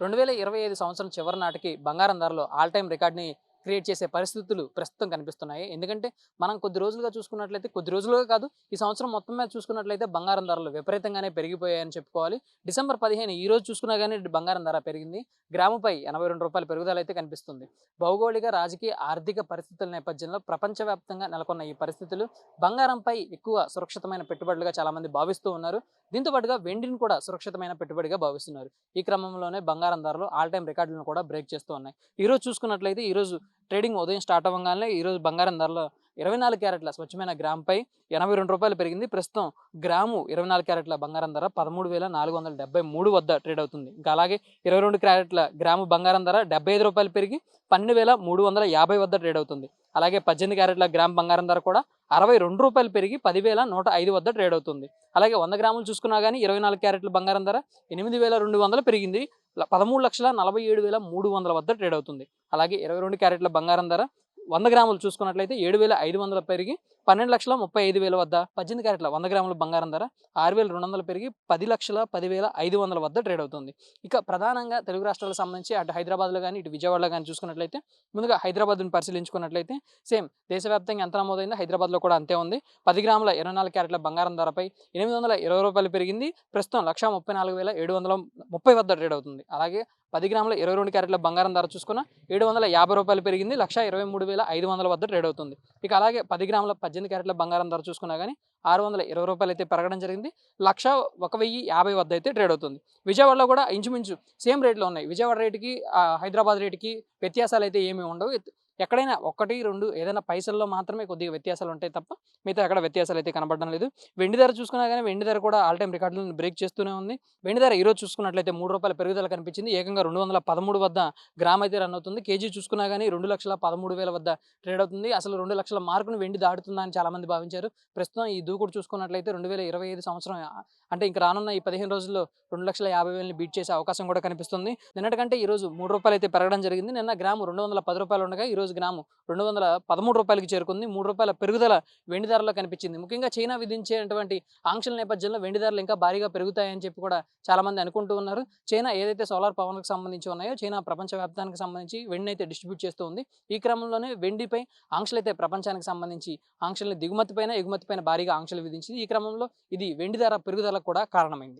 రెండు వేల ఇరవై ఐదు సంవత్సరం చివరి నాటికి బంగారం ధరలు ఆల్ టైమ్ రికార్డ్ని క్రియేట్ చేసే పరిస్థితులు ప్రస్తుతం కనిపిస్తున్నాయి. ఎందుకంటే మనం కొద్ది రోజులుగా చూసుకున్నట్లయితే కొద్ది రోజులుగా కాదు ఈ సంవత్సరం మొత్తం మీద చూసుకున్నట్లయితే బంగారం ధరలు విపరీతంగానే పెరిగిపోయాయని చెప్పుకోవాలి. డిసెంబర్ పదిహేను ఈ రోజు చూసుకున్నా కానీ బంగారం ధర పెరిగింది. గ్రాముపై ఎనభై రెండు రూపాయల పెరుగుదల అయితే కనిపిస్తుంది. భౌగోళిక రాజకీయ ఆర్థిక పరిస్థితుల నేపథ్యంలో ప్రపంచవ్యాప్తంగా నెలకొన్న ఈ పరిస్థితులు బంగారంపై ఎక్కువ సురక్షితమైన పెట్టుబడులుగా చాలామంది భావిస్తూ ఉన్నారు. దీంతో పాటుగా వెండిని కూడా సురక్షితమైన పెట్టుబడిగా భావిస్తున్నారు. ఈ క్రమంలోనే బంగారం ధరలు ఆల్ టైమ్ రికార్డులను కూడా బ్రేక్ చేస్తూ ఉన్నాయి. ఈరోజు చూసుకున్నట్లయితే ఈరోజు ట్రేడింగ్ ఉదయం స్టార్ట్ అవ్వగానే ఈ రోజు బంగారం ధరలో ఇరవై నాలుగు క్యారెట్ల స్వచ్ఛమైన గ్రామ్పై ఎనభై రెండు రూపాయలు పెరిగింది. ప్రస్తుతం గ్రాము ఇరవై నాలుగు క్యారెట్ల బంగారం ధర పదమూడు వేల నాలుగు వందల డెబ్బై మూడు వద్ద ట్రేడ్ అవుతుంది. ఇంకా అలాగే ఇరవై రెండు క్యారెట్ల గ్రాము బంగారం ధర డెబ్బై ఐదు రూపాయలు పెరిగి పన్నెండు వేల మూడు వందల యాభై వద్ద ట్రేడ్ అవుతుంది. అలాగే పద్దెనిమిది క్యారెట్ల గ్రామ్ బంగారం ధర కూడా అరవై రెండు రూపాయలు పెరిగి పదివేల నూట ఐదు వద్ద ట్రేడ్ అవుతుంది. అలాగే వంద గ్రాములు చూసుకున్నా కానీ ఇరవై నాలుగు క్యారెట్ల బంగారం ధర ఎనిమిది వేల రెండు వందలు పెరిగింది. పదమూడు లక్షల నలభై ఏడు వేల మూడు వందల వద్ద ట్రేడ్ అవుతుంది. అలాగే ఇరవై రెండు క్యారెట్ల బంగారం ధర వంద గ్రాములు చూసుకున్నట్లయితే ఏడు వేల ఐదు వందలు పెరిగి పన్నెండు లక్షల ముప్పై ఐదు వేల వద్ద పద్దెనిమిది క్యారెట్ల వంద గ్రాముల బంగారం ధర ఆరు వేల రెండు వందలు పెరిగి పది లక్షల పదివేల ఐదు వందల వద్ద ట్రేడ్ అవుతుంది. ఇక ప్రధానంగా తెలుగు రాష్ట్రాలకు సంబంధించి అటు హైదరాబాద్లో కానీ ఇటు విజయవాడలో కానీ చూసుకున్నట్లయితే ముందుగా హైదరాబాద్ని పరిశీలించుకున్నట్లయితే సేమ్ దేశవ్యాప్తంగా ఎంత నమోదైందో హైదరాబాద్లో కూడా అంతే ఉంది. పది గ్రాముల ఇరవై నాలుగు క్యారెట్ల బంగారం ధరపై ఎనిమిది వందల ఇరవై రూపాయలు పెరిగింది. ప్రస్తుతం లక్ష ముప్పై నాలుగు వేల ఏడు వందల ముప్పై వద్ద ట్రేడ్ అవుతుంది. అలాగే పది గ్రాముల ఇరవై రెండు క్యారెట్ల బంగారం ధర చూసుకున్న ఏడు వందల యాభై రూపాయలు పెరిగింది. లక్ష ఇరవై మూడు వేల ఐదు వందల వద్ద ట్రేడ్ అవుతుంది. ఇక అలాగే పది గ్రాముల పద్దెనిమిది క్యారెట్ల బంగారం ధర చూసుకున్నా కానీ ఆరు వందల ఇరవై రూపాయలు అయితే పెరగడం జరిగింది. లక్ష ఒక వెయ్యి యాభై వద్ద అయితే ట్రేడ్ అవుతుంది. విజయవాడలో కూడా ఇంచుమించు సేమ్ రేట్లో ఉన్నాయి. విజయవాడ రేటుకి హైదరాబాద్ రేటుకి వ్యత్యాసాలు అయితే ఏమీ ఉండవు. ఎక్కడైనా ఒకటి రెండు ఏదైనా పైసల్లో మాత్రమే కొద్దిగా వ్యత్యాసాలు ఉంటాయి తప్ప మిగతా ఎక్కడ వ్యత్యాసాలు అయితే కనబడడం లేదు. వెండి ధర చూసుకున్నా కానీ వెండి ధర కూడా ఆల్ టైమ్ రికార్డులను బ్రేక్ చేస్తూనే ఉంది. వెండి ధర ఈరోజు చూసుకున్నట్లయితే మూడు రూపాయల పెరుగుదల కనిపించింది. ఏకంగా రెండు వందల పదమూడు వద్ద గ్రామ్ అయితే రన్ అవుతుంది. కేజీ చూసుకున్నా కానీ రెండు లక్షల పదమూడు వేల వద్ద ట్రేడ్ అవుతుంది. అసలు రెండు లక్షల మార్కును వెండి దాడుతుందా అని చాలామంది భావించారు. ప్రస్తుతం ఈ దూకుడు చూసుకున్నట్లయితే రెండు వేల ఇరవై ఐదు సంవత్సరం అంటే ఇంకా రానున్న ఈ పదిహేను రోజుల్లో రెండు లక్షల యాభై వేలని బీట్ చేసే అవకాశం కూడా కనిపిస్తుంది. నిన్నటికంటే ఈ రోజు మూడు రూపాయలు అయితే పెరగడం జరిగింది. నిన్న గ్రాము రెండు వందల పది రూపాయలు ఉండగా ఈ ఈరోజు గ్రాము రెండు వందల పదమూడు రూపాయలకి చేరుకుంది. మూడు రూపాయల పెరుగుదల వెండి ధరలో కనిపించింది. ముఖ్యంగా చైనా విధించేటువంటి ఆంక్షల నేపథ్యంలో వెండి ధరలు ఇంకా భారీగా పెరుగుతాయని చెప్పి కూడా చాలామంది అనుకుంటూ ఉన్నారు. చైనా ఏదైతే సోలార్ పవన్కి సంబంధించి ఉన్నాయో చైనా ప్రపంచ వ్యాప్తానికి సంబంధించి వెండిని అయితే డిస్ట్రిబ్యూట్ చేస్తూ ఉంది. ఈ క్రమంలోనే వెండిపై ఆంక్షలు అయితే ప్రపంచానికి సంబంధించి ఆంక్షల్ని దిగుమతి పైన ఎగుమతి పైన భారీగా ఆంక్షలు విధించింది. ఈ క్రమంలో ఇది వెండి ధర పెరుగుదలకు కూడా కారణమైంది.